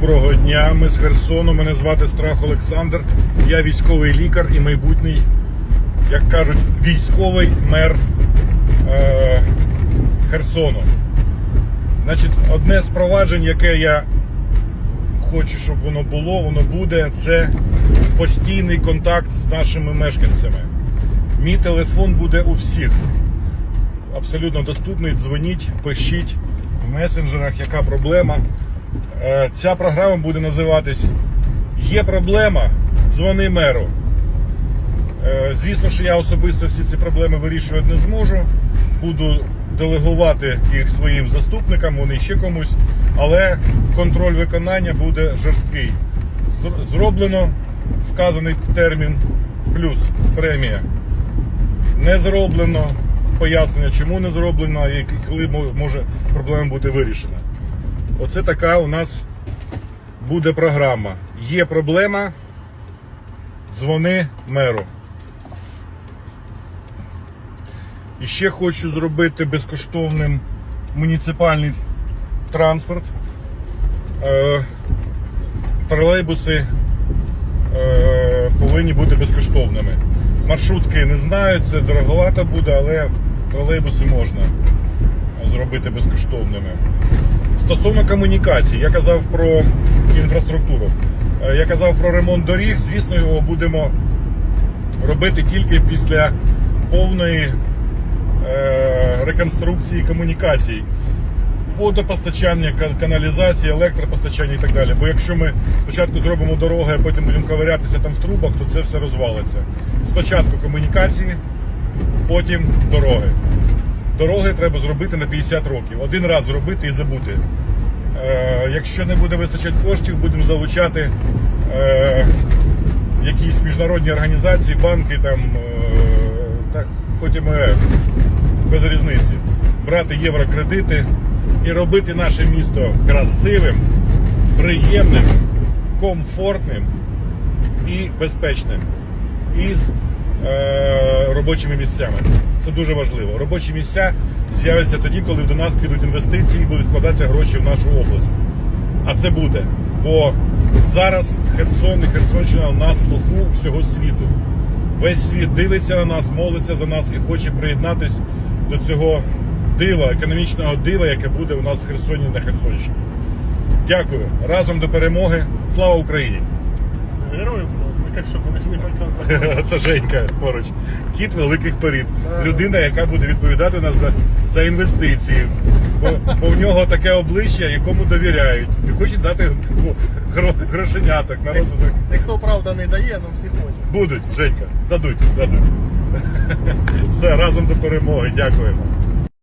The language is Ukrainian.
доброго дня. Ми з Херсону. Мене звати Страх Олександр. Я військовий лікар і майбутній, як кажуть, військовий мер е, Херсону. Значить, одне з проваджень, яке я хочу, щоб воно було, воно буде, це постійний контакт з нашими мешканцями. Мій телефон буде у всіх. Абсолютно доступний. Дзвоніть, пишіть в месенджерах, яка проблема. Е, Ця програма буде називатись Є проблема, дзвони меру. Е, Звісно, що я особисто всі ці проблеми вирішувати не зможу. Буду делегувати їх своїм заступникам, вони ще комусь, але контроль виконання буде жорсткий. Зроблено вказаний термін плюс премія. Не зроблено пояснення, чому не зроблено і коли може проблема бути вирішена. Оце така у нас буде програма. Є проблема, дзвони меру. І ще хочу зробити безкоштовним муніципальний транспорт. Е, тролейбуси е, повинні бути безкоштовними. Маршрутки не знаю, це дороговато буде, але тролейбуси можна зробити безкоштовними. Стосовно комунікацій, я казав про інфраструктуру. Е, Я казав про ремонт доріг. Звісно, його будемо робити тільки після повної е, реконструкції комунікацій. Водопостачання, ка- каналізації, електропостачання і так далі. Бо якщо ми спочатку зробимо дороги, а потім будемо ковирятися там в трубах, то це все розвалиться. Спочатку комунікації, потім дороги. Дороги треба зробити на 50 років. Один раз зробити і забути. Е, якщо не буде вистачати коштів, будемо залучати е, якісь міжнародні організації, банки, там, е, та хоч і МВФ, без різниці. Брати єврокредити і робити наше місто красивим, приємним, комфортним і безпечним. І робочими місцями. Це дуже важливо. Робочі місця з'являться тоді, коли до нас підуть інвестиції і будуть вкладатися гроші в нашу область. А це буде. Бо зараз Херсон і Херсонщина на слуху всього світу. Весь світ дивиться на нас, молиться за нас і хоче приєднатись до цього дива, економічного дива, яке буде у нас в Херсоні на Херсонщині. Дякую. Разом до перемоги. Слава Україні! Героям слава. Ми як що, ж не показали. Це Женька поруч. Кіт великих порід. Людина, яка буде відповідати нас за, за інвестиції. Бо, бо в нього таке обличчя, якому довіряють. І хочуть дати ну, гро, грошеняток на розвиток. Ніхто правда не дає, але всі хочуть. Будуть, Женька, дадуть, дадуть. Все, разом до перемоги. Дякуємо.